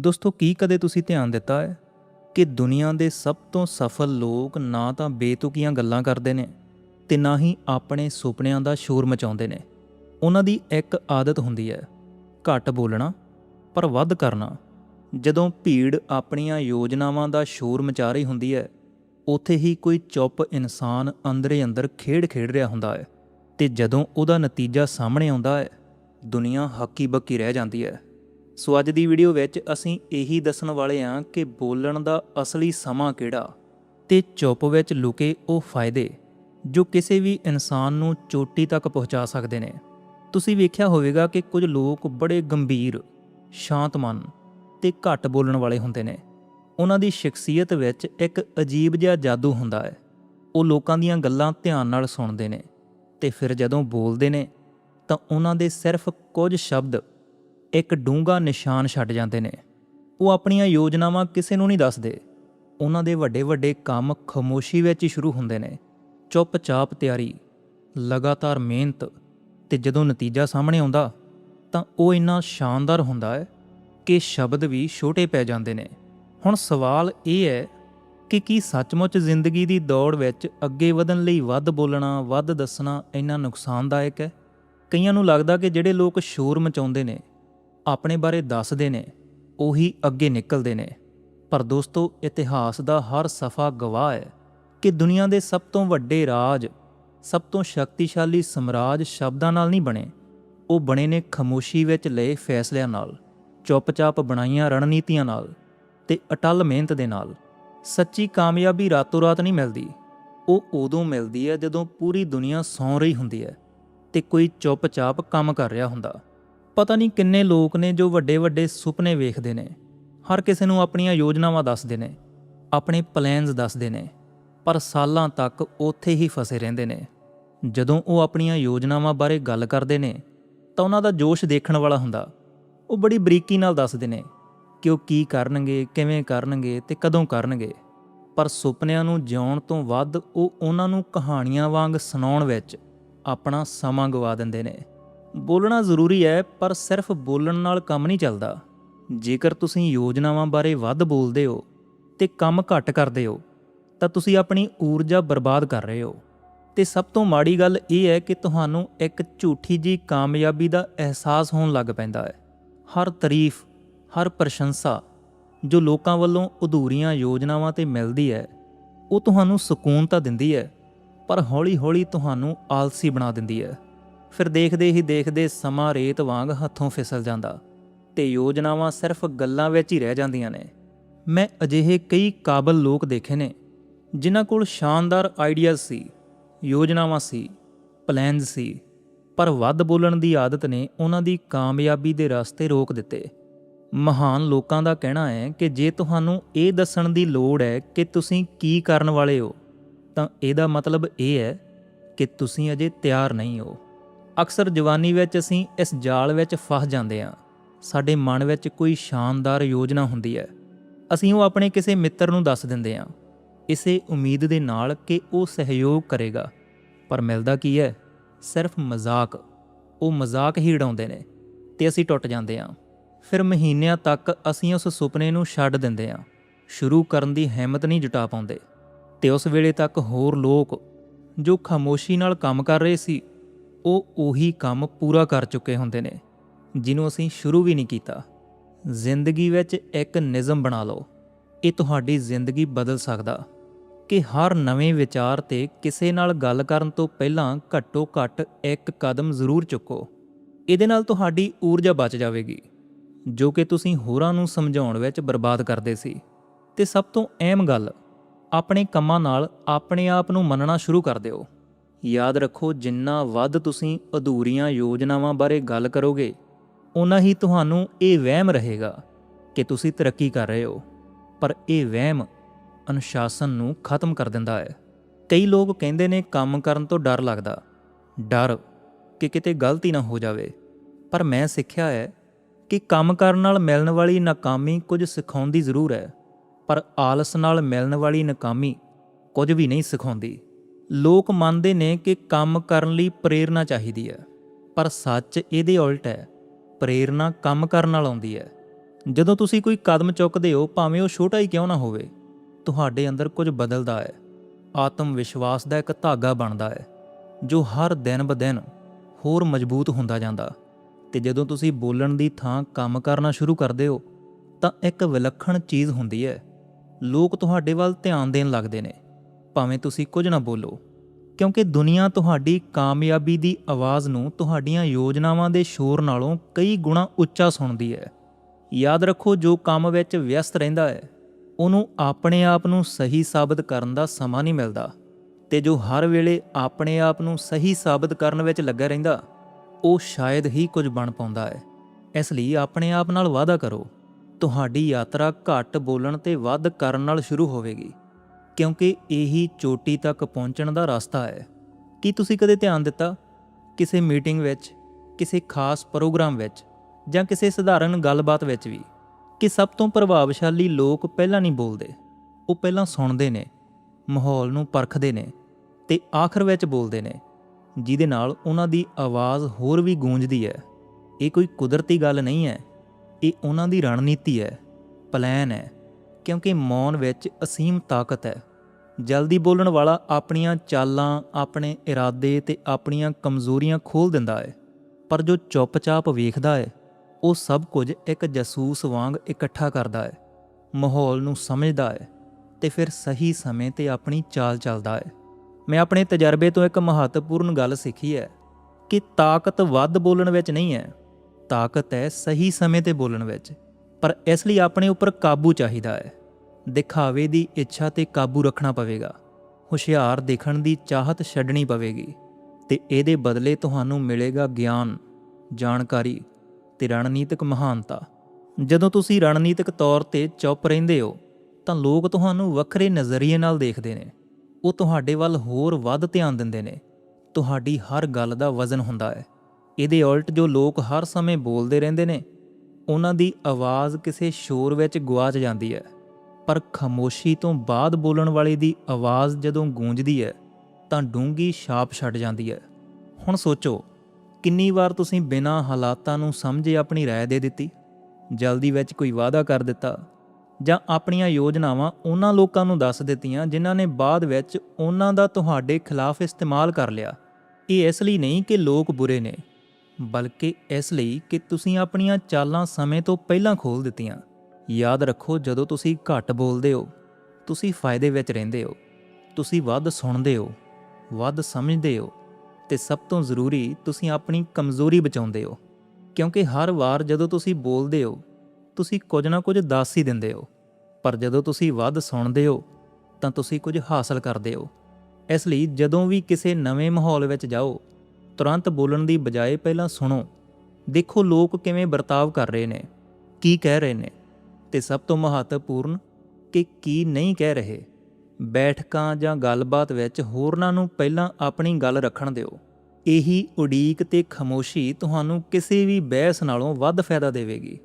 ਦੋਸਤੋ, ਕੀ ਕਦੇ ਤੁਸੀਂ ਧਿਆਨ ਦਿੱਤਾ ਹੈ ਕਿ ਦੁਨੀਆ ਦੇ ਸਭ ਤੋਂ ਸਫਲ ਲੋਕ ਨਾ ਤਾਂ ਬੇਤੁਕੀਆਂ ਗੱਲਾਂ ਕਰਦੇ ਨੇ ਤੇ ਨਾ ਹੀ ਆਪਣੇ ਸੁਪਨਿਆਂ ਦਾ ਸ਼ੋਰ ਮਚਾਉਂਦੇ ਨੇ? ਉਹਨਾਂ ਦੀ ਇੱਕ ਆਦਤ ਹੁੰਦੀ ਹੈ ਘੱਟ ਬੋਲਣਾ, ਪਰ ਵੱਧ ਕਰਨਾ। ਜਦੋਂ ਭੀੜ ਆਪਣੀਆਂ ਯੋਜਨਾਵਾਂ ਦਾ ਸ਼ੋਰ ਮਚਾ ਰਹੀ ਹੁੰਦੀ ਹੈ, ਉੱਥੇ ਹੀ ਕੋਈ ਚੁੱਪ ਇਨਸਾਨ ਅੰਦਰੇ ਅੰਦਰ ਖੇਡ ਖੇਡ ਰਿਹਾ ਹੁੰਦਾ ਹੈ ਤੇ ਜਦੋਂ ਉਹਦਾ ਨਤੀਜਾ ਸਾਹਮਣੇ ਆਉਂਦਾ ਹੈ, ਦੁਨੀਆ ਹੱਕੀ ਬੱਕੀ ਰਹਿ ਜਾਂਦੀ ਹੈ। ਸੋ ਅੱਜ ਦੀ ਵੀਡੀਓ ਵਿੱਚ ਅਸੀਂ ਇਹੀ ਦੱਸਣ ਵਾਲੇ ਹਾਂ ਕਿ ਬੋਲਣ ਦਾ ਅਸਲੀ ਸਮਾਂ ਕਿਹੜਾ ਤੇ ਚੁੱਪ ਵਿੱਚ ਲੁਕੇ ਉਹ ਫਾਇਦੇ ਜੋ ਕਿਸੇ ਵੀ ਇਨਸਾਨ ਨੂੰ ਚੋਟੀ ਤੱਕ ਪਹੁੰਚਾ ਸਕਦੇ ਨੇ। ਤੁਸੀਂ ਵੇਖਿਆ ਹੋਵੇਗਾ ਕਿ ਕੁਝ ਲੋਕ ਬੜੇ ਗੰਭੀਰ, ਸ਼ਾਂਤ ਮਨ ਤੇ ਘੱਟ ਬੋਲਣ ਵਾਲੇ ਹੁੰਦੇ ਨੇ। ਉਹਨਾਂ ਦੀ ਸ਼ਖਸੀਅਤ ਵਿੱਚ ਇੱਕ ਅਜੀਬ ਜਿਹਾ ਜਾਦੂ ਹੁੰਦਾ ਹੈ। ਉਹ ਲੋਕਾਂ ਦੀਆਂ ਗੱਲਾਂ ਧਿਆਨ ਨਾਲ ਸੁਣਦੇ ਨੇ ਤੇ ਫਿਰ ਜਦੋਂ ਬੋਲਦੇ ਨੇ ਤਾਂ ਉਹਨਾਂ ਦੇ ਸਿਰਫ ਕੁਝ ਸ਼ਬਦ ਇੱਕ ਡੂੰਘਾ ਨਿਸ਼ਾਨ ਛੱਡ ਜਾਂਦੇ ਨੇ। ਉਹ ਆਪਣੀਆਂ ਯੋਜਨਾਵਾਂ ਕਿਸੇ ਨੂੰ ਨਹੀਂ ਦੱਸਦੇ। ਉਹਨਾਂ ਦੇ ਵੱਡੇ ਵੱਡੇ ਕੰਮ ਖਮੋਸ਼ੀ ਵਿੱਚ ਹੀ ਸ਼ੁਰੂ ਹੁੰਦੇ ਨੇ। ਚੁੱਪਚਾਪ ਤਿਆਰੀ, ਲਗਾਤਾਰ ਮਿਹਨਤ ਤੇ ਜਦੋਂ ਨਤੀਜਾ ਸਾਹਮਣੇ ਆਉਂਦਾ, ਤਾਂ ਉਹ ਇੰਨਾ ਸ਼ਾਨਦਾਰ ਹੁੰਦਾ ਹੈ ਕਿ ਸ਼ਬਦ ਵੀ ਛੋਟੇ ਪੈ ਜਾਂਦੇ ਨੇ। ਹੁਣ ਸਵਾਲ ਇਹ ਹੈ ਕਿ ਕੀ ਸੱਚਮੁੱਚ ਜ਼ਿੰਦਗੀ ਦੀ ਦੌੜ ਵਿੱਚ ਅੱਗੇ ਵਧਣ ਲਈ ਵੱਧ ਬੋਲਣਾ, ਵੱਧ ਦੱਸਣਾ ਇੰਨਾ ਨੁਕਸਾਨਦਾਇਕ ਹੈ? ਕਈਆਂ ਨੂੰ ਲੱਗਦਾ ਕਿ ਜਿਹੜੇ ਲੋਕ ਸ਼ੋਰ ਮਚਾਉਂਦੇ ਨੇ ਆਪਣੇ ਬਾਰੇ ਦੱਸਦੇ ਨੇ, ਉਹੀ ਅੱਗੇ ਨਿਕਲਦੇ ਨੇ। ਪਰ ਦੋਸਤੋ, ਇਤਿਹਾਸ ਦਾ ਹਰ ਸਫਾ ਗਵਾਹ ਹੈ ਕਿ ਦੁਨੀਆ ਦੇ ਸਭ ਤੋਂ ਵੱਡੇ ਰਾਜ, ਸਭ ਤੋਂ ਸ਼ਕਤੀਸ਼ਾਲੀ ਸਮਰਾਜ ਸ਼ਬਦਾਂ ਨਾਲ ਨਹੀਂ ਬਣੇ। ਉਹ ਬਣੇ ਨੇ ਖਮੋਸ਼ੀ ਵਿੱਚ ਲਏ ਫੈਸਲਿਆਂ ਨਾਲ, ਚੁੱਪਚਾਪ ਬਣਾਈਆਂ ਰਣਨੀਤੀਆਂ ਨਾਲ ਤੇ ਅਟਲ ਮਿਹਨਤ ਦੇ ਨਾਲ। ਸੱਚੀ ਕਾਮਯਾਬੀ ਰਾਤੋਂ ਰਾਤ ਨਹੀਂ ਮਿਲਦੀ। ਉਹ ਉਦੋਂ ਮਿਲਦੀ ਹੈ ਜਦੋਂ ਪੂਰੀ ਦੁਨੀਆ ਸੌਂ ਰਹੀ ਹੁੰਦੀ ਹੈ ਤੇ ਕੋਈ ਚੁੱਪਚਾਪ ਕੰਮ ਕਰ ਰਿਹਾ ਹੁੰਦਾ। ਪਤਾ ਨਹੀਂ ਕਿੰਨੇ ਲੋਕ ਨੇ ਜੋ ਵੱਡੇ ਵੱਡੇ ਸੁਪਨੇ ਵੇਖਦੇ ਨੇ। ਹਰ ਕਿਸੇ ਨੂੰ ਆਪਣੀਆਂ ਯੋਜਨਾਵਾਂ ਦੱਸਦੇ ਨੇ, ਆਪਣੇ ਪਲਾਨਸ ਦੱਸਦੇ ਨੇ, ਪਰ ਸਾਲਾਂ ਤੱਕ ਉੱਥੇ ਹੀ ਫਸੇ ਰਹਿੰਦੇ ਨੇ। ਜਦੋਂ ਉਹ ਆਪਣੀਆਂ ਯੋਜਨਾਵਾਂ ਬਾਰੇ ਗੱਲ ਕਰਦੇ ਨੇ, ਤਾਂ ਉਹਨਾਂ ਦਾ ਜੋਸ਼ ਦੇਖਣ ਵਾਲਾ ਹੁੰਦਾ। ਉਹ ਬੜੀ ਬਰੀਕੀ ਨਾਲ ਦੱਸਦੇ ਨੇ ਕਿ ਉਹ ਕੀ ਕਰਨਗੇ, ਕਿਵੇਂ ਕਰਨਗੇ ਤੇ ਕਦੋਂ ਕਰਨਗੇ। ਪਰ ਸੁਪਨਿਆਂ ਨੂੰ ਜਿਉਣ ਤੋਂ ਵੱਧ ਉਹ ਉਹਨਾਂ ਨੂੰ ਕਹਾਣੀਆਂ ਵਾਂਗ ਸੁਣਾਉਣ ਵਿੱਚ ਆਪਣਾ ਸਮਾਂ ਗਵਾ ਦਿੰਦੇ ਨੇ। ਬੋਲਣਾ ਜ਼ਰੂਰੀ ਹੈ, ਪਰ ਸਿਰਫ ਬੋਲਣ ਨਾਲ ਕੰਮ ਨਹੀਂ ਚੱਲਦਾ। ਜੇਕਰ ਤੁਸੀਂ ਯੋਜਨਾਵਾਂ ਬਾਰੇ ਵੱਧ ਬੋਲਦੇ ਹੋ ਤੇ ਕੰਮ ਘੱਟ ਕਰਦੇ ਹੋ, ਤਾਂ ਤੁਸੀਂ ਆਪਣੀ ਊਰਜਾ ਬਰਬਾਦ ਕਰ ਰਹੇ ਹੋ। ਤੇ ਸਭ ਤੋਂ ਮਾੜੀ ਗੱਲ ਇਹ ਹੈ ਕਿ ਤੁਹਾਨੂੰ ਇੱਕ ਝੂਠੀ ਜੀ ਕਾਮਯਾਬੀ ਦਾ ਅਹਿਸਾਸ ਹੋਣ ਲੱਗ ਪੈਂਦਾ ਹੈ। ਹਰ ਤਾਰੀਫ, ਹਰ ਪ੍ਰਸ਼ੰਸਾ ਜੋ ਲੋਕਾਂ ਵੱਲੋਂ ਅਧੂਰੀਆਂ ਯੋਜਨਾਵਾਂ ਤੇ ਮਿਲਦੀ ਹੈ, ਉਹ ਤੁਹਾਨੂੰ ਸਕੂਨ ਤਾਂ ਦਿੰਦੀ ਹੈ, ਪਰ ਹੌਲੀ-ਹੌਲੀ ਤੁਹਾਨੂੰ ਆਲਸੀ ਬਣਾ ਦਿੰਦੀ ਹੈ। ਫਿਰ ਦੇਖਦੇ ਹੀ ਦੇਖਦੇ ਸਮਾਂ ਰੇਤ ਵਾਂਗ ਹੱਥੋਂ ਫਿਸਲ ਜਾਂਦਾ ਤੇ ਯੋਜਨਾਵਾਂ ਸਿਰਫ ਗੱਲਾਂ ਵਿੱਚ ਹੀ ਰਹਿ ਜਾਂਦੀਆਂ ਨੇ। ਮੈਂ ਅਜਿਹੇ ਕਈ ਕਾਬਲ ਲੋਕ ਦੇਖੇ ਨੇ, ਜਿਨ੍ਹਾਂ ਕੋਲ ਸ਼ਾਨਦਾਰ ਆਈਡੀਆਜ਼ ਸੀ, ਯੋਜਨਾਵਾਂ ਸੀ, ਪਲਾਨਸ ਸੀ, ਪਰ ਵੱਧ ਬੋਲਣ ਦੀ ਆਦਤ ਨੇ ਉਹਨਾਂ ਦੀ ਕਾਮਯਾਬੀ ਦੇ ਰਸਤੇ ਰੋਕ ਦਿੱਤੇ। ਮਹਾਨ ਲੋਕਾਂ ਦਾ ਕਹਿਣਾ ਹੈ ਕਿ ਜੇ ਤੁਹਾਨੂੰ ਇਹ ਦੱਸਣ ਦੀ ਲੋੜ ਹੈ ਕਿ ਤੁਸੀਂ ਕੀ ਕਰਨ ਵਾਲੇ ਹੋ, ਤਾਂ ਇਹਦਾ ਮਤਲਬ ਇਹ ਹੈ ਕਿ ਤੁਸੀਂ ਅਜੇ ਤਿਆਰ ਨਹੀਂ ਹੋ। ਅਕਸਰ ਜਵਾਨੀ ਵਿੱਚ ਅਸੀਂ ਇਸ ਜਾਲ ਵਿੱਚ ਫਸ ਜਾਂਦੇ ਹਾਂ। ਸਾਡੇ ਮਨ ਵਿੱਚ ਕੋਈ ਸ਼ਾਨਦਾਰ ਯੋਜਨਾ ਹੁੰਦੀ ਹੈ। ਅਸੀਂ ਉਹ ਆਪਣੇ ਕਿਸੇ ਮਿੱਤਰ ਨੂੰ ਦੱਸ ਦਿੰਦੇ ਹਾਂ। ਇਸੇ ਉਮੀਦ ਦੇ ਨਾਲ ਕਿ ਉਹ ਸਹਿਯੋਗ ਕਰੇਗਾ। ਪਰ ਮਿਲਦਾ ਕੀ ਹੈ? ਸਿਰਫ ਮਜ਼ਾਕ। ਉਹ ਮਜ਼ਾਕ ਹੀ ਉਡਾਉਂਦੇ ਨੇ ਤੇ ਅਸੀਂ ਟੁੱਟ ਜਾਂਦੇ ਹਾਂ। ਫਿਰ ਮਹੀਨਿਆਂ ਤੱਕ ਅਸੀਂ ਉਸ ਸੁਪਨੇ ਨੂੰ ਛੱਡ ਦਿੰਦੇ ਹਾਂ। ਸ਼ੁਰੂ ਕਰਨ ਦੀ ਹਿੰਮਤ ਨਹੀਂ ਜੁਟਾ ਪਾਉਂਦੇ। ਤੇ ਉਸ ਵੇਲੇ ਤੱਕ ਹੋਰ ਲੋਕ ਜੋ ਖਾਮੋਸ਼ੀ ਨਾਲ ਕੰਮ ਕਰ ਰਹੇ ਸੀ ਉਹ ਉਹੀ ਕੰਮ ਪੂਰਾ ਕਰ ਚੁੱਕੇ ਹੁੰਦੇ ਨੇ, ਜਿਹਨੂੰ ਅਸੀਂ ਸ਼ੁਰੂ ਵੀ ਨਹੀਂ ਕੀਤਾ। ਜ਼ਿੰਦਗੀ ਵਿੱਚ ਇੱਕ ਨਿਯਮ ਬਣਾ ਲਓ, ਇਹ ਤੁਹਾਡੀ ਜ਼ਿੰਦਗੀ ਬਦਲ ਸਕਦਾ, ਕਿ ਹਰ ਨਵੇਂ ਵਿਚਾਰ ਤੇ ਕਿਸੇ ਨਾਲ ਗੱਲ ਕਰਨ ਤੋਂ ਪਹਿਲਾਂ ਘੱਟੋ ਘੱਟ ਇੱਕ ਕਦਮ ਜ਼ਰੂਰ ਚੁੱਕੋ। ਇਹਦੇ ਨਾਲ ਤੁਹਾਡੀ ਊਰਜਾ ਬਚ ਜਾਵੇਗੀ, ਜੋ ਕਿ ਤੁਸੀਂ ਹੋਰਾਂ ਨੂੰ ਸਮਝਾਉਣ ਵਿੱਚ ਬਰਬਾਦ ਕਰਦੇ ਸੀ। ਤੇ ਸਭ ਤੋਂ ਅਹਿਮ ਗੱਲ, ਆਪਣੇ ਕੰਮਾਂ ਨਾਲ ਆਪਣੇ ਆਪ ਨੂੰ ਮੰਨਣਾ ਸ਼ੁਰੂ ਕਰ ਦਿਓ। ਯਾਦ ਰੱਖੋ, ਜਿੰਨਾ ਵੱਧ ਤੁਸੀਂ ਅਧੂਰੀਆਂ ਯੋਜਨਾਵਾਂ ਬਾਰੇ ਗੱਲ ਕਰੋਗੇ ਉਨਾ ਹੀ ਤੁਹਾਨੂੰ ਇਹ ਵਹਿਮ ਰਹੇਗਾ ਕਿ ਤੁਸੀਂ ਤਰੱਕੀ ਕਰ ਰਹੇ ਹੋ। ਪਰ ਇਹ ਵਹਿਮ ਅਨੁਸ਼ਾਸਨ ਨੂੰ ਖਤਮ ਕਰ ਦਿੰਦਾ ਹੈ। ਕਈ ਲੋਕ ਕਹਿੰਦੇ ਨੇ, ਕੰਮ ਕਰਨ ਤੋਂ ਡਰ ਲੱਗਦਾ। ਡਰ ਕਿ ਕਿਤੇ ਗਲਤੀ ਨਾ ਹੋ ਜਾਵੇ। ਪਰ ਮੈਂ ਸਿੱਖਿਆ ਹੈ ਕਿ ਕੰਮ ਕਰਨ ਨਾਲ ਮਿਲਣ ਵਾਲੀ ਨਾਕਾਮੀ ਕੁਝ ਸਿਖਾਉਂਦੀ ਜ਼ਰੂਰ ਹੈ। ਪਰ ਆਲਸ ਨਾਲ ਮਿਲਣ ਵਾਲੀ ਨਾਕਾਮੀ ਕੁਝ ਵੀ ਨਹੀਂ ਸਿਖਾਉਂਦੀ। ਲੋਕ ਮੰਨਦੇ ਨੇ ਕਿ ਕੰਮ ਕਰਨ ਲਈ ਪ੍ਰੇਰਣਾ ਚਾਹੀਦੀ ਹੈ, ਪਰ ਸੱਚ ਇਹਦੇ ਉਲਟ ਹੈ, ਪ੍ਰੇਰਣਾ ਕੰਮ ਕਰਨ ਨਾਲ ਆਉਂਦੀ ਹੈ। ਜਦੋਂ ਤੁਸੀਂ ਕੋਈ ਕਦਮ ਚੁੱਕਦੇ ਹੋ, ਭਾਵੇਂ ਉਹ ਛੋਟਾ ਹੀ ਕਿਉਂ ਨਾ ਹੋਵੇ, ਤੁਹਾਡੇ ਅੰਦਰ ਕੁਝ ਬਦਲਦਾ ਹੈ, ਆਤਮ ਵਿਸ਼ਵਾਸ ਦਾ ਇੱਕ ਧਾਗਾ ਬਣਦਾ ਹੈ, ਜੋ ਹਰ ਦਿਨ ਬਦਿਨ ਹੋਰ ਮਜ਼ਬੂਤ ਹੁੰਦਾ ਜਾਂਦਾ। ਤੇ ਜਦੋਂ ਤੁਸੀਂ ਬੋਲਣ ਦੀ ਥਾਂ ਕੰਮ ਕਰਨਾ ਸ਼ੁਰੂ ਕਰਦੇ ਹੋ, ਤਾਂ ਇੱਕ ਵਿਲੱਖਣ ਚੀਜ਼ ਹੁੰਦੀ ਹੈ, ਲੋਕ ਤੁਹਾਡੇ ਵੱਲ ਧਿਆਨ ਦੇਣ ਲੱਗਦੇ ਨੇ। ਭਾਵੇਂ ਤੁਸੀਂ ਕੁਝ ਨਾ ਬੋਲੋ, ਕਿਉਂਕਿ ਦੁਨੀਆ ਤੁਹਾਡੀ ਕਾਮਯਾਬੀ ਦੀ ਆਵਾਜ਼ ਨੂੰ ਤੁਹਾਡੀਆਂ ਯੋਜਨਾਵਾਂ ਦੇ ਸ਼ੋਰ ਨਾਲੋਂ ਕਈ ਗੁਣਾ ਉੱਚਾ ਸੁਣਦੀ ਹੈ। ਯਾਦ ਰੱਖੋ, ਜੋ ਕੰਮ ਵਿੱਚ ਵਿਅਸਤ ਰਹਿੰਦਾ ਹੈ, ਉਹਨੂੰ ਆਪਣੇ ਆਪ ਨੂੰ ਸਹੀ ਸਾਬਤ ਕਰਨ ਦਾ ਸਮਾਂ ਨਹੀਂ ਮਿਲਦਾ ਤੇ ਜੋ ਹਰ ਵੇਲੇ ਆਪਣੇ ਆਪ ਨੂੰ ਸਹੀ ਸਾਬਤ ਕਰਨ ਵਿੱਚ ਲੱਗਾ ਰਹਿੰਦਾ, ਉਹ ਸ਼ਾਇਦ ਹੀ ਕੁਝ ਬਣ ਪਾਉਂਦਾ ਹੈ। ਇਸ ਲਈ ਆਪਣੇ ਆਪ ਨਾਲ ਵਾਅਦਾ ਕਰੋ, ਤੁਹਾਡੀ ਯਾਤਰਾ ਘੱਟ ਬੋਲਣ ਤੇ ਵੱਧ ਕਰਨ ਨਾਲ ਸ਼ੁਰੂ ਹੋਵੇਗੀ। ਕਿਉਂਕਿ ਇਹੀ ਚੋਟੀ ਤੱਕ ਪਹੁੰਚਣ ਦਾ ਰਸਤਾ ਹੈ। ਕੀ ਤੁਸੀਂ ਕਦੇ ਧਿਆਨ ਦਿੱਤਾ? ਕਿਸੇ ਮੀਟਿੰਗ ਵਿੱਚ, ਕਿਸੇ ਖਾਸ ਪ੍ਰੋਗਰਾਮ ਵਿੱਚ, ਜਾਂ ਕਿਸੇ ਸਧਾਰਨ ਗੱਲਬਾਤ ਵਿੱਚ ਵੀ, ਕਿ ਸਭ ਤੋਂ ਪ੍ਰਭਾਵਸ਼ਾਲੀ ਲੋਕ ਪਹਿਲਾਂ ਨਹੀਂ ਬੋਲਦੇ? ਉਹ ਪਹਿਲਾਂ ਸੁਣਦੇ ਨੇ, ਮਾਹੌਲ ਨੂੰ ਪਰਖਦੇ ਨੇ, ਤੇ ਆਖਰ ਵਿੱਚ ਬੋਲਦੇ ਨੇ, ਜਿਹਦੇ ਨਾਲ ਉਹਨਾਂ ਦੀ ਆਵਾਜ਼ ਹੋਰ ਵੀ ਗੂੰਜਦੀ ਹੈ। ਇਹ ਕੋਈ ਕੁਦਰਤੀ ਗੱਲ ਨਹੀਂ ਹੈ। ਇਹ ਉਹਨਾਂ ਦੀ ਰਣਨੀਤੀ ਹੈ। ਪਲਾਨ ਹੈ। ਕਿਉਂਕਿ ਮੌਨ ਵਿੱਚ ਅਸੀਮ ਤਾਕਤ ਹੈ। ਜਲਦੀ ਬੋਲਣ ਵਾਲਾ ਆਪਣੀਆਂ ਚਾਲਾਂ, ਆਪਣੇ ਇਰਾਦੇ ਤੇ ਆਪਣੀਆਂ ਕਮਜ਼ੋਰੀਆਂ ਖੋਲ ਦਿੰਦਾ ਹੈ ਪਰ ਜੋ ਚੁੱਪਚਾਪ ਵੇਖਦਾ ਹੈ ਉਹ ਸਭ ਕੁਝ ਇੱਕ ਜਾਸੂਸ ਵਾਂਗ ਇਕੱਠਾ ਕਰਦਾ ਹੈ ਮਾਹੌਲ ਨੂੰ ਸਮਝਦਾ ਹੈ ਤੇ ਫਿਰ ਸਹੀ ਸਮੇਂ ਤੇ ਆਪਣੀ ਚਾਲ ਚੱਲਦਾ ਹੈ ਮੈਂ ਆਪਣੇ ਤਜਰਬੇ ਤੋਂ ਇੱਕ ਮਹੱਤਵਪੂਰਨ ਗੱਲ ਸਿੱਖੀ ਹੈ ਕਿ ਤਾਕਤ ਵੱਧ ਬੋਲਣ ਵਿੱਚ ਨਹੀਂ ਹੈ, ਤਾਕਤ ਹੈ ਸਹੀ ਸਮੇਂ ਤੇ ਬੋਲਣ ਵਿੱਚ, ਪਰ ਇਸ ਲਈ ਆਪਣੇ ਉੱਪਰ ਕਾਬੂ ਚਾਹੀਦਾ ਹੈ। ਦਿਖਾਵੇ ਦੀ ਇੱਛਾ ਤੇ ਕਾਬੂ ਰੱਖਣਾ ਪਵੇਗਾ। ਹੁਸ਼ਿਆਰ ਦੇਖਣ ਦੀ ਚਾਹਤ ਛੱਡਣੀ ਪਵੇਗੀ ਤੇ ਇਹਦੇ ਬਦਲੇ ਤੁਹਾਨੂੰ ਮਿਲੇਗਾ ਗਿਆਨ, ਜਾਣਕਾਰੀ ਤੇ ਰਣਨੀਤਿਕ ਮਹਾਨਤਾ। ਜਦੋਂ ਤੁਸੀਂ ਰਣਨੀਤਿਕ ਤੌਰ ਤੇ ਚੁੱਪ ਰਹਿੰਦੇ ਹੋ, ਤਾਂ ਲੋਕ ਤੁਹਾਨੂੰ ਵੱਖਰੇ ਨਜ਼ਰੀਏ ਨਾਲ ਦੇਖਦੇ ਨੇ। ਉਹ ਤੁਹਾਡੇ ਵੱਲ ਹੋਰ ਵੱਧ ਧਿਆਨ ਦਿੰਦੇ ਨੇ। ਤੁਹਾਡੀ ਹਰ ਗੱਲ ਦਾ ਵਜ਼ਨ ਹੁੰਦਾ ਹੈ। ਇਹਦੇ ਉਲਟ ਜੋ ਲੋਕ ਹਰ ਸਮੇਂ ਬੋਲਦੇ ਰਹਿੰਦੇ ਨੇ, ਉਹਨਾਂ ਦੀ ਆਵਾਜ਼ ਕਿਸੇ ਸ਼ੋਰ ਵਿੱਚ ਗਵਾਚ ਜਾਂਦੀ ਹੈ। ਪਰ ਖਾਮੋਸ਼ੀ ਤੋਂ ਬਾਅਦ ਬੋਲਣ ਵਾਲੇ ਦੀ ਆਵਾਜ਼ ਜਦੋਂ ਗੂੰਜਦੀ ਹੈ ਤਾਂ ਡੂੰਗੀ ਛਾਪ ਛੱਡ ਜਾਂਦੀ ਹੈ ਹੁਣ ਸੋਚੋ ਕਿੰਨੀ ਵਾਰ ਤੁਸੀਂ ਬਿਨਾਂ ਹਾਲਾਤਾਂ ਨੂੰ ਸਮਝੇ ਆਪਣੀ رائے ਦੇ ਦਿੱਤੀ ਜਲਦੀ ਵਿੱਚ ਕੋਈ ਵਾਅਦਾ ਕਰ ਦਿੱਤਾ ਜਾਂ ਆਪਣੀਆਂ ਯੋਜਨਾਵਾਂ ਉਹਨਾਂ ਲੋਕਾਂ ਨੂੰ ਦੱਸ ਦਿੱਤੀਆਂ ਜਿਨ੍ਹਾਂ ਨੇ ਬਾਅਦ ਵਿੱਚ ਉਹਨਾਂ ਦਾ ਤੁਹਾਡੇ ਖਿਲਾਫ ਇਸਤੇਮਾਲ ਕਰ ਲਿਆ ਇਹ ਇਸ ਲਈ ਨਹੀਂ ਕਿ ਲੋਕ ਬੁਰੇ ਨੇ ਬਲਕਿ ਇਸ ਲਈ ਕਿ ਤੁਸੀਂ ਆਪਣੀਆਂ ਚਾਲਾਂ ਸਮੇਂ ਤੋਂ ਪਹਿਲਾਂ ਖੋਲ ਦਿੱਤੀਆਂ ਯਾਦ ਰੱਖੋ ਜਦੋਂ ਤੁਸੀਂ ਘੱਟ ਬੋਲਦੇ ਹੋ, ਤੁਸੀਂ ਫਾਇਦੇ ਵਿੱਚ ਰਹਿੰਦੇ ਹੋ, ਤੁਸੀਂ ਵੱਧ ਸੁਣਦੇ ਹੋ, ਵੱਧ ਸਮਝਦੇ ਹੋ ਤੇ ਸਭ ਤੋਂ ਜ਼ਰੂਰੀ ਤੁਸੀਂ ਆਪਣੀ ਕਮਜ਼ੋਰੀ ਬਚਾਉਂਦੇ ਹੋ। ਕਿਉਂਕਿ ਹਰ ਵਾਰ ਜਦੋਂ ਤੁਸੀਂ ਬੋਲਦੇ ਹੋ, ਤੁਸੀਂ ਕੁਝ ਨਾ ਕੁਝ ਦੱਸ ਹੀ ਦਿੰਦੇ ਹੋ, ਪਰ ਜਦੋਂ ਤੁਸੀਂ ਵੱਧ ਸੁਣਦੇ ਹੋ, ਤਾਂ ਤੁਸੀਂ ਕੁਝ ਹਾਸਲ ਕਰਦੇ ਹੋ। ਇਸ ਲਈ ਜਦੋਂ ਵੀ ਕਿਸੇ ਨਵੇਂ ਮਾਹੌਲ ਵਿੱਚ ਜਾਓ, ਤੁਰੰਤ ਬੋਲਣ ਦੀ ਬਜਾਏ ਪਹਿਲਾਂ ਸੁਣੋ, ਦੇਖੋ ਲੋਕ ਕਿਵੇਂ ਵਰਤਾਵ ਕਰ ਰਹੇ ਨੇ, ਕੀ ਕਹਿ ਰਹੇ ਨੇ। ਤੇ ਸਭ ਤੋਂ ਮਹੱਤਵਪੂਰਨ ਕਿ ਕੀ ਨਹੀਂ ਕਹਿ ਰਹੇ। ਬੈਠਕਾਂ ਜਾਂ ਗੱਲਬਾਤ ਵਿੱਚ ਹੋਰਨਾਂ ਨੂੰ ਪਹਿਲਾਂ ਆਪਣੀ ਗੱਲ ਰੱਖਣ ਦਿਓ। ਇਹੀ ਉਡੀਕ ਤੇ ਖਮੋਸ਼ੀ ਤੁਹਾਨੂੰ ਕਿਸੇ ਵੀ ਬਹਿਸ ਨਾਲੋਂ ਵੱਧ ਫਾਇਦਾ ਦੇਵੇਗੀ।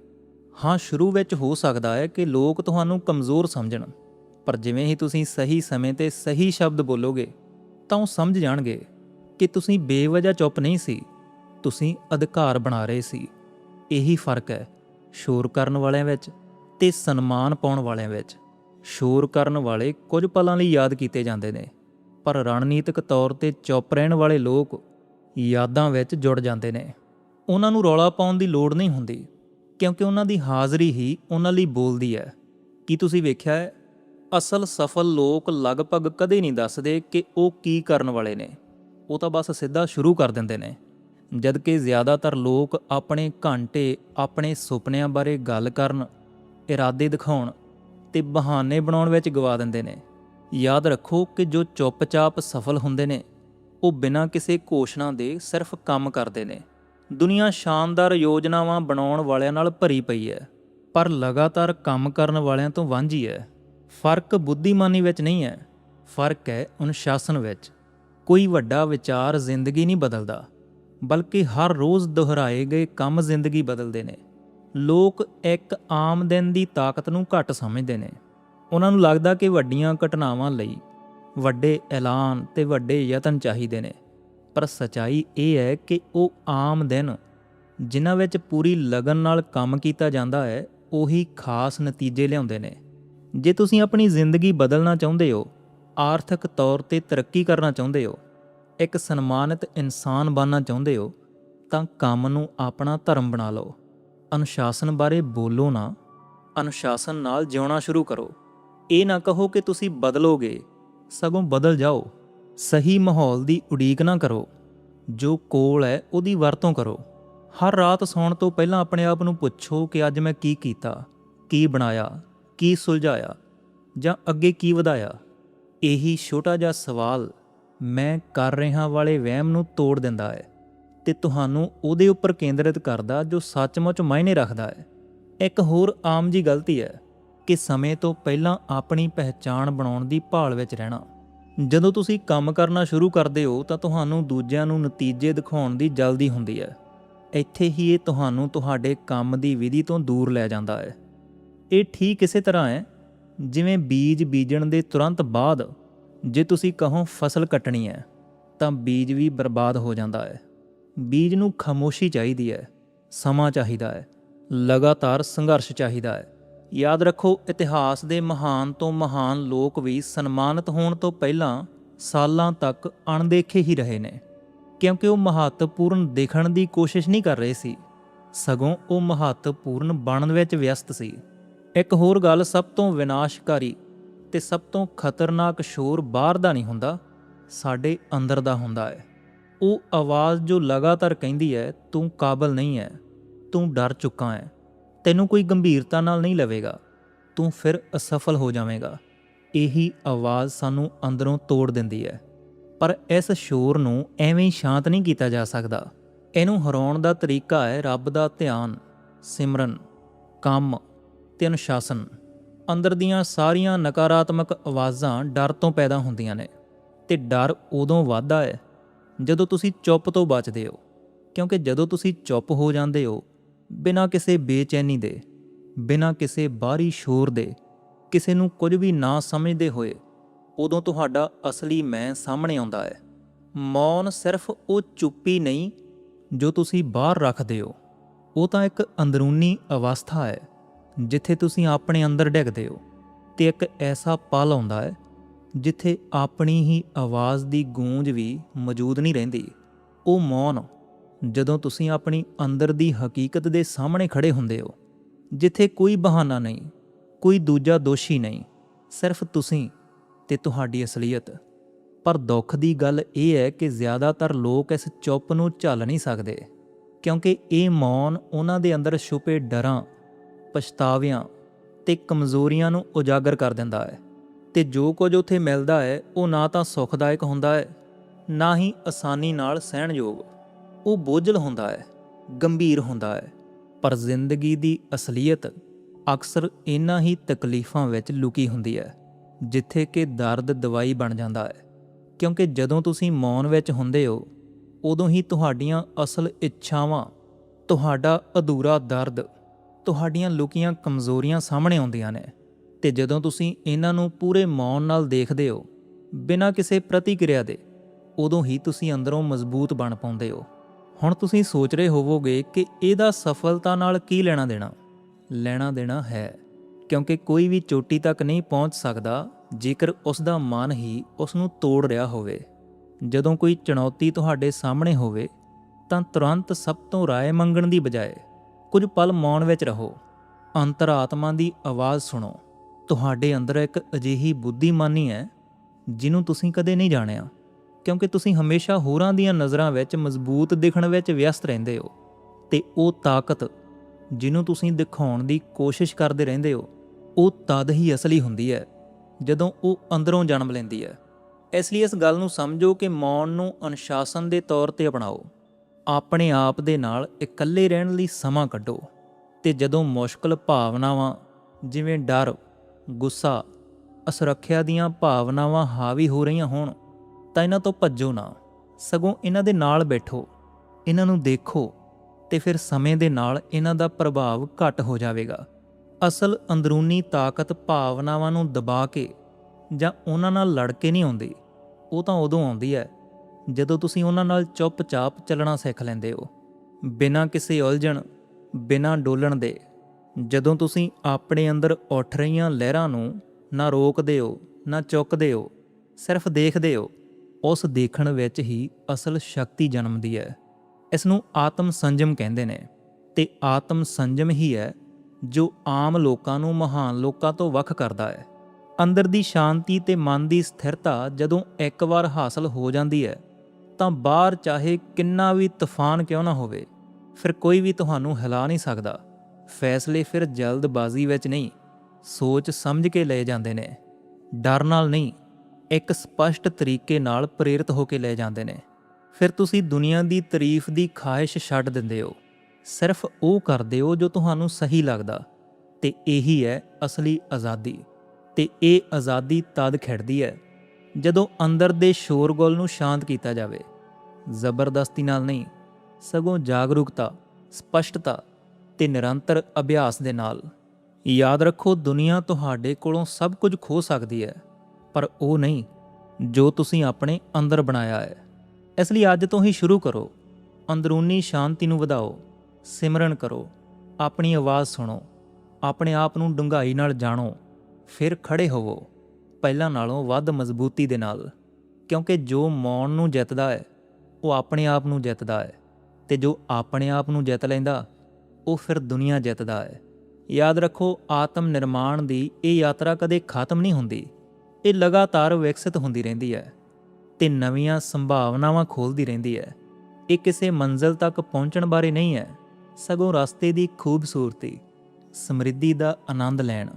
ਹਾਂ, ਸ਼ੁਰੂ ਵਿੱਚ ਹੋ ਸਕਦਾ ਹੈ ਕਿ ਲੋਕ ਤੁਹਾਨੂੰ ਕਮਜ਼ੋਰ ਸਮਝਣ, ਪਰ ਜਿਵੇਂ ਹੀ ਤੁਸੀਂ ਸਹੀ ਸਮੇਂ ਤੇ ਸਹੀ ਸ਼ਬਦ ਬੋਲੋਗੇ, ਤਾਂ ਉਹ ਸਮਝ ਜਾਣਗੇ ਕਿ ਤੁਸੀਂ ਬੇਵਜ੍ਹਾ ਚੁੱਪ ਨਹੀਂ ਸੀ, ਤੁਸੀਂ ਅਧਿਕਾਰ ਬਣਾ ਰਹੇ ਸੀ। ਇਹੀ ਫ਼ਰਕ ਹੈ ਸ਼ੋਰ ਕਰਨ ਵਾਲਿਆਂ ਵਿੱਚ। ਤੇ ਸਨਮਾਨ ਪਾਉਣ ਵਾਲਿਆਂ ਵਿੱਚ ਸ਼ੋਰ ਕਰਨ ਵਾਲੇ ਕੁਝ ਪਲਾਂ ਲਈ ਯਾਦ ਕੀਤੇ ਜਾਂਦੇ ਨੇ, ਪਰ ਰਣਨੀਤਿਕ ਤੌਰ ਤੇ ਚੁੱਪ ਰਹਿਣ ਵਾਲੇ ਲੋਕ ਯਾਦਾਂ ਵਿੱਚ ਜੁੜ ਜਾਂਦੇ ਨੇ। ਉਹਨਾਂ ਨੂੰ ਰੌਲਾ ਪਾਉਣ ਦੀ ਲੋੜ ਨਹੀਂ ਹੁੰਦੀ, ਕਿਉਂਕਿ ਉਹਨਾਂ ਦੀ ਹਾਜ਼ਰੀ ਹੀ ਉਹਨਾਂ ਲਈ ਬੋਲਦੀ ਹੈ। ਕੀ ਤੁਸੀਂ ਵੇਖਿਆ ਹੈ? ਅਸਲ ਸਫਲ ਲੋਕ ਲਗਭਗ ਕਦੇ ਨਹੀਂ ਦੱਸਦੇ ਕਿ ਉਹ ਕੀ ਕਰਨ ਵਾਲੇ ਨੇ। ਉਹ ਤਾਂ ਬਸ ਸਿੱਧਾ ਸ਼ੁਰੂ ਕਰ ਦਿੰਦੇ ਨੇ। ਜਦਕਿ ਜ਼ਿਆਦਾਤਰ ਲੋਕ ਆਪਣੇ ਘੰਟੇ, ਆਪਣੇ ਸੁਪਨਿਆਂ ਬਾਰੇ ਗੱਲ ਕਰਨ ਇਰਾਦੇ ਦਿਖਾਉਣ ਤੇ ਬਹਾਨੇ ਬਣਾਉਣ ਵਿੱਚ ਗਵਾ ਦਿੰਦੇ ਨੇ। ਯਾਦ ਰੱਖੋ ਕਿ ਜੋ ਚੁੱਪਚਾਪ ਸਫਲ ਹੁੰਦੇ ਨੇ, ਉਹ ਬਿਨਾਂ ਕਿਸੇ ਘੋਸ਼ਣਾ ਦੇ ਸਿਰਫ ਕੰਮ ਕਰਦੇ ਨੇ। ਦੁਨੀਆ ਸ਼ਾਨਦਾਰ ਯੋਜਨਾਵਾਂ ਬਣਾਉਣ ਵਾਲਿਆਂ ਨਾਲ ਭਰੀ ਪਈ ਹੈ, ਪਰ ਲਗਾਤਾਰ ਕੰਮ ਕਰਨ ਵਾਲਿਆਂ ਤੋਂ ਵਾਂਝੀ ਹੈ। ਫ਼ਰਕ ਬੁੱਧੀਮਾਨੀ ਵਿੱਚ ਨਹੀਂ ਹੈ, ਫ਼ਰਕ ਹੈ ਅਨੁਸ਼ਾਸਨ ਵਿੱਚ। ਕੋਈ ਵੱਡਾ ਵਿਚਾਰ ਜ਼ਿੰਦਗੀ ਨਹੀਂ ਬਦਲਦਾ, ਬਲਕਿ ਹਰ ਰੋਜ਼ ਦੁਹਰਾਏ ਗਏ ਕੰਮ ਜ਼ਿੰਦਗੀ ਬਦਲਦੇ ਨੇ। ਲੋਕ ਇੱਕ ਆਮ ਦਿਨ ਦੀ ਤਾਕਤ ਨੂੰ ਘੱਟ ਸਮਝਦੇ ਨੇ। ਉਹਨਾਂ ਨੂੰ ਲੱਗਦਾ ਕਿ ਵੱਡੀਆਂ ਘਟਨਾਵਾਂ ਲਈ ਵੱਡੇ ਐਲਾਨ ਤੇ ਵੱਡੇ ਯਤਨ ਚਾਹੀਦੇ ਨੇ। ਪਰ ਸਚਾਈ ਇਹ ਹੈ ਕਿ ਉਹ ਆਮ ਦਿਨ ਜਿਨ੍ਹਾਂ ਵਿੱਚ ਪੂਰੀ ਲਗਨ ਨਾਲ ਕੰਮ ਕੀਤਾ ਜਾਂਦਾ ਹੈ, ਉਹੀ ਖਾਸ ਨਤੀਜੇ ਲਿਆਉਂਦੇ ਨੇ। ਜੇ ਤੁਸੀਂ ਆਪਣੀ ਜ਼ਿੰਦਗੀ ਬਦਲਣਾ ਚਾਹੁੰਦੇ ਹੋ, ਆਰਥਿਕ ਤੌਰ ਤੇ ਤਰੱਕੀ ਕਰਨਾ ਚਾਹੁੰਦੇ ਹੋ, ਇੱਕ ਸਨਮਾਨਿਤ ਇਨਸਾਨ ਬਣਨਾ ਚਾਹੁੰਦੇ ਹੋ, ਤਾਂ ਕੰਮ ਨੂੰ ਆਪਣਾ ਧਰਮ ਬਣਾ ਲਓ। ਅਨੁਸ਼ਾਸਨ ਬਾਰੇ ਬੋਲੋ ਨਾ। ਅਨੁਸ਼ਾਸਨ ਨਾਲ ਜਿਉਣਾ ਸ਼ੁਰੂ ਕਰੋ। ਇਹ ਨਾ ਕਹੋ ਕਿ ਤੁਸੀਂ ਬਦਲੋਗੇ। ਸਗੋਂ ਬਦਲ ਜਾਓ। ਸਹੀ ਮਾਹੌਲ ਦੀ ਉਡੀਕ ਨਾ ਕਰੋ। ਜੋ ਕੋਲ ਹੈ, ਉਹਦੀ ਵਰਤੋਂ ਕਰੋ। ਹਰ ਰਾਤ ਸੌਣ ਤੋਂ ਪਹਿਲਾਂ ਆਪਣੇ ਆਪ ਨੂੰ ਪੁੱਛੋ ਕਿ ਅੱਜ ਮੈਂ ਕੀ ਕੀਤਾ, ਕੀ ਬਣਾਇਆ, ਕੀ ਸੁਲਝਾਇਆ, ਜਾਂ ਅੱਗੇ ਕੀ ਵਧਾਇਆ। ਇਹੀ ਛੋਟਾ ਜਿਹਾ ਸਵਾਲ ਮੈਂ ਕਰ ਰਿਹਾ ਵਾਲੇ ਵਹਿਮ ਨੂੰ ਤੋੜ ਦਿੰਦਾ ਹੈ। ਤੇ ਤੁਹਾਨੂੰ ਉਹਦੇ ਉੱਪਰ ਕੇਂਦਰਿਤ ਕਰਦਾ ਜੋ ਸੱਚਮੁੱਚ ਮਾਇਨੇ ਰੱਖਦਾ ਹੈ। ਇੱਕ ਹੋਰ ਆਮ ਜੀ ਗਲਤੀ ਹੈ ਕਿ ਸਮੇਂ ਤੋਂ ਪਹਿਲਾਂ ਆਪਣੀ ਪਹਿਚਾਣ ਬਣਾਉਣ ਦੀ ਭਾਲ ਵਿੱਚ ਰਹਿਣਾ। ਜਦੋਂ ਤੁਸੀਂ ਕੰਮ ਕਰਨਾ ਸ਼ੁਰੂ ਕਰਦੇ ਹੋ ਤਾਂ ਤੁਹਾਨੂੰ ਦੂਜਿਆਂ ਨੂੰ ਨਤੀਜੇ ਦਿਖਾਉਣ ਦੀ ਜਲਦੀ ਹੁੰਦੀ ਹੈ। ਇੱਥੇ ਹੀ ਇਹ ਤੁਹਾਨੂੰ ਤੁਹਾਡੇ ਕੰਮ ਦੀ ਵਿਧੀ ਤੋਂ ਦੂਰ ਲੈ ਜਾਂਦਾ ਹੈ। ਇਹ ਠੀਕ ਇਸੇ ਤਰ੍ਹਾਂ ਹੈ ਜਿਵੇਂ ਬੀਜ ਬੀਜਣ ਦੇ ਤੁਰੰਤ ਬਾਅਦ ਜੇ ਤੁਸੀਂ ਕਹੋ ਫਸਲ ਕੱਟਣੀ ਹੈ ਤਾਂ ਬੀਜ ਵੀ ਬਰਬਾਦ ਹੋ ਜਾਂਦਾ ਹੈ। ਬੀਜ ਨੂੰ ਖਾਮੋਸ਼ੀ ਚਾਹੀਦੀ ਹੈ, ਸਮਾਂ ਚਾਹੀਦਾ ਹੈ, ਲਗਾਤਾਰ ਸੰਘਰਸ਼ ਚਾਹੀਦਾ ਹੈ। ਯਾਦ ਰੱਖੋ, ਇਤਿਹਾਸ ਦੇ ਮਹਾਨ ਤੋਂ ਮਹਾਨ ਲੋਕ ਵੀ ਸਨਮਾਨਿਤ ਹੋਣ ਤੋਂ ਪਹਿਲਾਂ ਸਾਲਾਂ ਤੱਕ ਅਣਦੇਖੇ ਹੀ ਰਹੇ ਨੇ, ਕਿਉਂਕਿ ਉਹ ਮਹੱਤਵਪੂਰਨ ਦੇਖਣ ਦੀ ਕੋਸ਼ਿਸ਼ ਨਹੀਂ ਕਰ ਰਹੇ ਸੀ। ਸਗੋਂ ਉਹ ਮਹੱਤਵਪੂਰਨ ਬਣਨ ਵਿੱਚ ਵਿਅਸਤ ਸੀ। ਇੱਕ ਹੋਰ ਗੱਲ ਸਭ ਤੋਂ ਵਿਨਾਸ਼ਕਾਰੀ ਤੇ ਸਭ ਤੋਂ ਖਤਰਨਾਕ ਸ਼ੋਰ ਬਾਹਰ ਦਾ ਨਹੀਂ ਹੁੰਦਾ, ਸਾਡੇ ਅੰਦਰ ਦਾ ਹੁੰਦਾ ਹੈ। ਉਹ ਆਵਾਜ਼ ਜੋ ਲਗਾਤਾਰ ਕਹਿੰਦੀ ਹੈ, ਤੂੰ ਕਾਬਲ ਨਹੀਂ ਹੈ, ਤੂੰ ਡਰ ਚੁੱਕਾ ਹੈ, ਤੈਨੂੰ ਕੋਈ ਗੰਭੀਰਤਾ ਨਾਲ ਨਹੀਂ ਲਵੇਗਾ, ਤੂੰ ਫਿਰ ਅਸਫਲ ਹੋ ਜਾਵੇਂਗਾ। ਇਹੀ ਆਵਾਜ਼ ਸਾਨੂੰ ਅੰਦਰੋਂ ਤੋੜ ਦਿੰਦੀ ਹੈ। ਪਰ ਇਸ ਸ਼ੋਰ ਨੂੰ ਐਵੇਂ ਸ਼ਾਂਤ ਨਹੀਂ ਕੀਤਾ ਜਾ ਸਕਦਾ। ਇਹਨੂੰ ਹਰਾਉਣ ਦਾ ਤਰੀਕਾ ਹੈ ਰੱਬ ਦਾ ਧਿਆਨ, ਸਿਮਰਨ, ਕੰਮ ਤੇ ਅਨੁਸ਼ਾਸਨ। ਅੰਦਰ ਦੀਆਂ ਸਾਰੀਆਂ ਨਕਾਰਾਤਮਕ ਆਵਾਜ਼ਾਂ ਡਰ ਤੋਂ ਪੈਦਾ ਹੁੰਦੀਆਂ ਨੇ ਤੇ ਡਰ ਉਦੋਂ ਵੱਧਦਾ ਹੈ ਜਦੋਂ ਤੁਸੀਂ ਚੁੱਪ ਤੋਂ ਬਚਦੇ ਹੋ, ਕਿਉਂਕਿ ਜਦੋਂ ਤੁਸੀਂ ਚੁੱਪ ਹੋ ਜਾਂਦੇ ਹੋ, ਬਿਨਾਂ ਕਿਸੇ ਬੇਚੈਨੀ ਦੇ, ਬਿਨਾਂ ਕਿਸੇ ਬਾਹਰੀ ਸ਼ੋਰ ਦੇ, ਕਿਸੇ ਨੂੰ ਕੁਝ ਵੀ ਨਾ ਸਮਝਦੇ ਹੋਏ, ਉਦੋਂ ਤੁਹਾਡਾ ਅਸਲੀ ਮੈਂ ਸਾਹਮਣੇ ਆਉਂਦਾ ਹੈ। ਮੌਨ ਸਿਰਫ ਉਹ ਚੁੱਪੀ ਨਹੀਂ, ਜੋ ਤੁਸੀਂ ਬਾਹਰ ਰੱਖਦੇ ਹੋ। ਉਹ ਤਾਂ ਇੱਕ ਅੰਦਰੂਨੀ ਅਵਸਥਾ ਹੈ, ਜਿੱਥੇ ਤੁਸੀਂ ਆਪਣੇ ਅੰਦਰ ਡਿੱਗਦੇ ਹੋ, ਤੇ ਇੱਕ ਐਸਾ ਪਲ ਆਉਂਦਾ ਹੈ ਜਿੱਥੇ ਆਪਣੀ ਹੀ ਆਵਾਜ਼ ਦੀ ਗੂੰਜ ਵੀ ਮੌਜੂਦ ਨਹੀਂ ਰਹਿੰਦੀ। ਉਹ ਮੌਨ, ਜਦੋਂ ਤੁਸੀਂ ਆਪਣੀ ਅੰਦਰ ਦੀ ਹਕੀਕਤ ਦੇ ਸਾਹਮਣੇ ਖੜੇ ਹੁੰਦੇ ਹੋ, ਜਿੱਥੇ ਕੋਈ ਬਹਾਨਾ ਨਹੀਂ, ਕੋਈ ਦੂਜਾ ਦੋਸ਼ੀ ਨਹੀਂ, ਸਿਰਫ ਤੁਸੀਂ ਤੇ ਤੁਹਾਡੀ ਅਸਲੀਅਤ। ਪਰ ਦੁੱਖ ਦੀ ਗੱਲ ਇਹ ਹੈ ਕਿ ਜ਼ਿਆਦਾਤਰ ਲੋਕ ਇਸ ਚੁੱਪ ਨੂੰ ਝੱਲ ਨਹੀਂ ਸਕਦੇ, ਕਿਉਂਕਿ ਇਹ ਮੌਨ ਉਹਨਾਂ ਦੇ ਅੰਦਰ ਛੁਪੇ ਡਰਾਂ, ਪਛਤਾਵਿਆਂ ਤੇ ਕਮਜ਼ੋਰੀਆਂ ਨੂੰ ਉਜਾਗਰ ਕਰ ਦਿੰਦਾ ਹੈ। ਤੇ ਜੋ ਕੁਝ ਉੱਥੇ ਮਿਲਦਾ ਹੈ, ਉਹ ਨਾ ਤਾਂ ਸੁਖਦਾਇਕ ਹੁੰਦਾ ਹੈ, ਨਾ ਹੀ ਆਸਾਨੀ ਨਾਲ ਸਹਿਣਯੋਗ। ਉਹ ਬੋਝਲ ਹੁੰਦਾ ਹੈ, ਗੰਭੀਰ ਹੁੰਦਾ ਹੈ, ਪਰ ਜ਼ਿੰਦਗੀ ਦੀ ਅਸਲੀਅਤ ਅਕਸਰ ਇਨ੍ਹਾਂ ਹੀ ਤਕਲੀਫਾਂ ਵਿੱਚ ਲੁਕੀ ਹੁੰਦੀ ਹੈ, ਜਿੱਥੇ ਕਿ ਦਰਦ ਦਵਾਈ ਬਣ ਜਾਂਦਾ ਹੈ। ਕਿਉਂਕਿ ਜਦੋਂ ਤੁਸੀਂ ਮੌਨ ਵਿੱਚ ਹੁੰਦੇ ਹੋ, ਉਦੋਂ ਹੀ ਤੁਹਾਡੀਆਂ ਅਸਲ ਇੱਛਾਵਾਂ, ਤੁਹਾਡਾ ਅਧੂਰਾ ਦਰਦ, ਤੁਹਾਡੀਆਂ ਲੁਕੀਆਂ ਕਮਜ਼ੋਰੀਆਂ ਸਾਹਮਣੇ ਆਉਂਦੀਆਂ ਨੇ। ਤੇ ਜਦੋਂ ਤੁਸੀਂ ਇਹਨਾਂ ਨੂੰ ਪੂਰੇ ਮੌਨ ਨਾਲ ਦੇਖਦੇ ਹੋ, ਬਿਨਾਂ ਕਿਸੇ ਪ੍ਰਤੀਕਿਰਿਆ ਦੇ, ਉਦੋਂ ਹੀ ਤੁਸੀਂ ਅੰਦਰੋਂ ਮਜ਼ਬੂਤ ਬਣ ਪਾਉਂਦੇ ਹੋ। ਹੁਣ ਤੁਸੀਂ ਸੋਚ ਰਹੇ ਹੋਵੋਗੇ ਕਿ ਇਹਦਾ ਸਫਲਤਾ ਨਾਲ ਕੀ ਲੈਣਾ ਦੇਣਾ। ਲੈਣਾ ਦੇਣਾ ਹੈ, ਕਿਉਂਕਿ ਕੋਈ ਵੀ ਚੋਟੀ ਤੱਕ ਨਹੀਂ ਪਹੁੰਚ ਸਕਦਾ, ਜੇਕਰ ਉਸ ਦਾ ਮਨ ਹੀ ਉਸ ਨੂੰ ਤੋੜ ਰਿਹਾ ਹੋਵੇ। ਜਦੋਂ ਕੋਈ ਚੁਣੌਤੀ ਤੁਹਾਡੇ ਸਾਹਮਣੇ ਹੋਵੇ, ਤਾਂ ਤੁਰੰਤ ਸਭ ਤੋਂ ਰਾਏ ਮੰਗਣ ਦੀ ਬਜਾਏ, ਕੁਝ ਪਲ ਮੌਨ ਵਿੱਚ ਰਹੋ। ਅੰਤਰਾਤਮਾ ਦੀ ਆਵਾਜ਼ ਸੁਣੋ। ਤੁਹਾਡੇ ਅੰਦਰ ਇੱਕ ਅਜਿਹੀ ਬੁੱਧੀਮਾਨੀ ਹੈ, ਜਿਹਨੂੰ ਤੁਸੀਂ ਕਦੇ ਨਹੀਂ ਜਾਣਿਆ, ਕਿਉਂਕਿ ਤੁਸੀਂ ਹਮੇਸ਼ਾ ਹੋਰਾਂ ਦੀਆਂ ਨਜ਼ਰਾਂ ਵਿੱਚ ਮਜ਼ਬੂਤ ਦਿਖਣ ਵਿੱਚ ਵਿਅਸਤ ਰਹਿੰਦੇ ਹੋ, ਤੇ ਉਹ ਤਾਕਤ ਜਿਹਨੂੰ ਤੁਸੀਂ ਦਿਖਾਉਣ ਦੀ ਕੋਸ਼ਿਸ਼ ਕਰਦੇ ਰਹਿੰਦੇ ਹੋ, ਉਹ ਤਦ ਹੀ ਅਸਲੀ ਹੁੰਦੀ ਹੈ, ਜਦੋਂ ਉਹ ਅੰਦਰੋਂ ਜਨਮ ਲੈਂਦੀ ਹੈ। ਇਸ ਲਈ ਇਸ ਗੱਲ ਨੂੰ ਸਮਝੋ ਕਿ ਮੌਨ ਨੂੰ ਅਨੁਸ਼ਾਸਨ ਦੇ ਤੌਰ ਤੇ ਅਪਣਾਓ। ਆਪਣੇ ਆਪ ਦੇ ਨਾਲ ਇਕੱਲੇ ਰਹਿਣ ਲਈ ਸਮਾਂ ਕੱਢੋ, ਤੇ ਜਦੋਂ ਮੁਸ਼ਕਲ ਭਾਵਨਾਵਾਂ, ਜਿਵੇਂ ਡਰ ਗੁੱਸਾ, ਅਸੁਰੱਖਿਆ ਦੀਆਂ ਭਾਵਨਾਵਾਂ ਹਾਵੀ ਹੋ ਰਹੀਆਂ ਹੋਣ, ਤਾਂ ਇਹਨਾਂ ਤੋਂ ਭੱਜੋ ਨਾ। ਸਗੋਂ ਇਹਨਾਂ ਦੇ ਨਾਲ ਬੈਠੋ, ਇਹਨਾਂ ਨੂੰ ਦੇਖੋ ਤੇ ਫਿਰ ਸਮੇਂ ਦੇ ਨਾਲ ਇਹਨਾਂ ਦਾ ਪ੍ਰਭਾਵ ਘਟ ਹੋ ਜਾਵੇਗਾ। ਅਸਲ ਅੰਦਰੂਨੀ ਤਾਕਤ ਭਾਵਨਾਵਾਂ ਨੂੰ ਦਬਾ ਕੇ ਜਾਂ ਉਹਨਾਂ ਨਾਲ ਲੜ ਕੇ ਨਹੀਂ ਆਉਂਦੀ, ਉਹ ਤਾਂ ਉਦੋਂ ਆਉਂਦੀ ਹੈ ਜਦੋਂ ਤੁਸੀਂ ਉਹਨਾਂ ਨਾਲ ਚੁੱਪਚਾਪ ਚੱਲਣਾ ਸਿੱਖ ਲੈਂਦੇ ਹੋ। ਬਿਨਾਂ ਕਿਸੇ ਉਲਝਣ, ਬਿਨਾਂ ਡੋਲਣ ਦੇ। ਜਦੋਂ ਤੁਸੀਂ ਆਪਣੇ ਅੰਦਰ ਉੱਠ ਰਹੀਆਂ ਲਹਿਰਾਂ ਨੂੰ ਨਾ ਰੋਕਦੇ ਹੋ ਨਾ ਚੁੱਕਦੇ ਹੋ ਸਿਰਫ ਦੇਖਦੇ ਹੋ ਉਸ ਦੇਖਣ ਵਿੱਚ ਹੀ ਅਸਲ ਸ਼ਕਤੀ ਜਨਮਦੀ ਹੈ। ਇਸ ਨੂੰ ਆਤਮ ਸੰਜਮ ਕਹਿੰਦੇ ਨੇ ਤੇ ਆਤਮ ਸੰਜਮ ਹੀ ਹੈ ਜੋ ਆਮ ਲੋਕਾਂ ਨੂੰ ਮਹਾਨ ਲੋਕਾਂ ਤੋਂ ਵੱਖ ਕਰਦਾ ਹੈ। ਅੰਦਰ ਦੀ ਸ਼ਾਂਤੀ ਤੇ ਮਨ ਦੀ ਸਥਿਰਤਾ ਜਦੋਂ ਇੱਕ ਵਾਰ ਹਾਸਲ ਹੋ ਜਾਂਦੀ ਹੈ, ਤਾਂ ਬਾਹਰ ਚਾਹੇ ਕਿੰਨਾ ਵੀ ਤੂਫਾਨ ਕਿਉਂ ਨਾ ਹੋਵੇ, ਫਿਰ ਕੋਈ ਵੀ ਤੁਹਾਨੂੰ ਹਿਲਾ ਨਹੀਂ ਸਕਦਾ। ਫੈਸਲੇ ਫਿਰ ਜਲਦਬਾਜ਼ੀ ਵਿੱਚ ਨਹੀਂ, ਸੋਚ ਸਮਝ ਕੇ ਲਏ ਜਾਂਦੇ ਨੇ। ਡਰ ਨਾਲ ਨਹੀਂ, ਇੱਕ ਸਪਸ਼ਟ ਤਰੀਕੇ ਨਾਲ ਪ੍ਰੇਰਿਤ ਹੋ ਕੇ ਲਏ ਜਾਂਦੇ ਨੇ। ਫਿਰ ਤੁਸੀਂ ਦੁਨੀਆ ਦੀ ਤਾਰੀਫ ਦੀ ਖਾਹਿਸ਼ ਛੱਡ ਦਿੰਦੇ ਹੋ। ਸਿਰਫ ਉਹ ਕਰਦੇ ਹੋ ਜੋ ਤੁਹਾਨੂੰ ਸਹੀ ਲੱਗਦਾ। ਤੇ ਇਹੀ ਹੈ ਅਸਲੀ ਆਜ਼ਾਦੀ। ਤੇ ਇਹ ਆਜ਼ਾਦੀ ਤਦ ਖਿੜਦੀ ਹੈ, ਜਦੋਂ ਅੰਦਰ ਦੇ ਸ਼ੋਰਗੁਲ ਨੂੰ ਸ਼ਾਂਤ ਕੀਤਾ ਜਾਵੇ। ਜ਼ਬਰਦਸਤੀ ਨਾਲ ਨਹੀਂ, ਸਗੋਂ ਜਾਗਰੂਕਤਾ, ਸਪਸ਼ਟਤਾ ਤੇ ਨਿਰੰਤਰ ਅਭਿਆਸ ਦੇ ਨਾਲ। ਯਾਦ ਰੱਖੋ, ਦੁਨੀਆ ਤੁਹਾਡੇ ਕੋਲੋਂ ਸਭ ਕੁਝ ਖੋ ਸਕਦੀ ਹੈ, ਪਰ ਉਹ ਨਹੀਂ, ਜੋ ਤੁਸੀਂ ਆਪਣੇ ਅੰਦਰ ਬਣਾਇਆ ਹੈ। ਇਸ ਲਈ ਅੱਜ ਤੋਂ ਹੀ ਸ਼ੁਰੂ ਕਰੋ। ਅੰਦਰੂਨੀ ਸ਼ਾਂਤੀ ਨੂੰ ਵਧਾਓ। ਸਿਮਰਨ ਕਰੋ। ਆਪਣੀ ਆਵਾਜ਼ ਸੁਣੋ। ਆਪਣੇ ਆਪ ਨੂੰ ਡੂੰਘਾਈ ਨਾਲ ਜਾਣੋ। ਫਿਰ ਖੜੇ ਹੋਵੋ। ਪਹਿਲਾਂ ਨਾਲੋਂ ਵੱਧ ਮਜ਼ਬੂਤੀ ਦੇ ਨਾਲ। ਕਿਉਂਕਿ ਜੋ ਮੌਨ ਨੂੰ ਜਿੱਤਦਾ ਹੈ, ਉਹ ਆਪਣੇ ਆਪ ਨੂੰ ਜਿੱਤਦਾ ਹੈ, ਤੇ ਜੋ ਆਪਣੇ ਆਪ ਨੂੰ ਜਿੱਤ ਲੈਂਦਾ ਉਹ ਫਿਰ ਦੁਨੀਆ ਜਿੱਤਦਾ ਹੈ। ਯਾਦ ਰੱਖੋ, ਆਤਮ ਨਿਰਮਾਣ ਦੀ ਇਹ ਯਾਤਰਾ ਕਦੇ ਖਤਮ ਨਹੀਂ ਹੁੰਦੀ। ਇਹ ਲਗਾਤਾਰ ਵਿਕਸਿਤ ਹੁੰਦੀ ਰਹਿੰਦੀ ਹੈ ਤੇ ਨਵੀਆਂ ਸੰਭਾਵਨਾਵਾਂ ਖੋਲਦੀ ਰਹਿੰਦੀ ਹੈ। ਇਹ ਕਿਸੇ ਮੰਜ਼ਲ ਤੱਕ ਪਹੁੰਚਣ ਬਾਰੇ ਨਹੀਂ ਹੈ। ਸਗੋਂ ਰਸਤੇ ਦੀ ਖੂਬਸੂਰਤੀ, ਸਮਰਿੱਧੀ ਦਾ ਆਨੰਦ ਲੈਣ,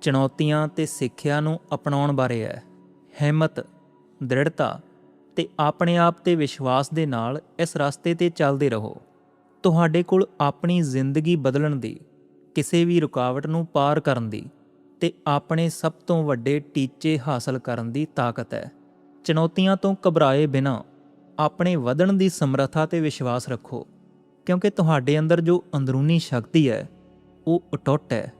ਚੁਣੌਤੀਆਂ ਤੇ ਸਿੱਖਿਆ ਨੂੰ ਅਪਣਾਉਣ ਬਾਰੇ ਹੈ। ਹਿੰਮਤ, ਦ੍ਰਿੜਤਾ ਤੇ ਆਪਣੇ ਆਪ ਤੇ ਵਿਸ਼ਵਾਸ ਦੇ ਨਾਲ ਇਸ ਰਸਤੇ ਤੇ ਚੱਲਦੇ ਰਹੋ। ਤੁਹਾਡੇ ਕੋਲ ਆਪਣੀ ਜ਼ਿੰਦਗੀ ਬਦਲਣ ਦੀ, ਕਿਸੇ ਵੀ ਰੁਕਾਵਟ ਨੂੰ ਪਾਰ ਕਰਨ ਦੀ ਤੇ ਆਪਣੇ ਸਭ ਤੋਂ ਵੱਡੇ ਟੀਚੇ ਹਾਸਲ ਕਰਨ ਦੀ ਤਾਕਤ ਹੈ। ਚੁਣੌਤੀਆਂ ਤੋਂ ਘਬਰਾਏ ਬਿਨਾਂ ਆਪਣੇ ਵਧਣ ਦੀ ਸਮਰੱਥਾ ਤੇ ਵਿਸ਼ਵਾਸ ਰੱਖੋ, ਕਿਉਂਕਿ ਤੁਹਾਡੇ ਅੰਦਰ ਜੋ ਅੰਦਰੂਨੀ ਸ਼ਕਤੀ ਹੈ, ਉਹ ਅਟੁੱਟ ਹੈ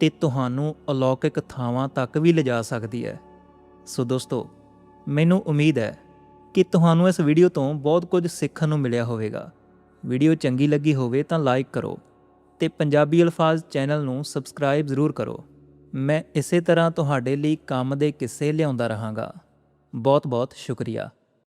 ਤੇ ਤੁਹਾਨੂੰ ਅਲੌਕਿਕ ਥਾਵਾਂ ਤੱਕ ਵੀ ਲਿਜਾ ਸਕਦੀ ਹੈ। ਸੋ ਦੋਸਤੋ, ਮੈਨੂੰ ਉਮੀਦ ਹੈ ਕਿ ਤੁਹਾਨੂੰ ਇਸ ਵੀਡੀਓ ਤੋਂ ਬਹੁਤ ਕੁਝ ਸਿੱਖਣ ਨੂੰ ਮਿਲਿਆ ਹੋਵੇਗਾ। ਵੀਡੀਓ ਚੰਗੀ ਲੱਗੀ ਹੋਵੇ ਤਾਂ ਲਾਈਕ ਕਰੋ ਤੇ ਪੰਜਾਬੀ ਅਲਫਾਜ਼ ਚੈਨਲ ਨੂੰ ਸਬਸਕ੍ਰਾਈਬ ਜ਼ਰੂਰ ਕਰੋ। ਮੈਂ ਇਸੇ ਤਰ੍ਹਾਂ ਤੁਹਾਡੇ ਲਈ ਕੰਮ ਦੇ ਕਿੱਸੇ ਲਿਆਉਂਦਾ ਰਹਾਂਗਾ। ਬਹੁਤ ਬਹੁਤ ਸ਼ੁਕਰੀਆ।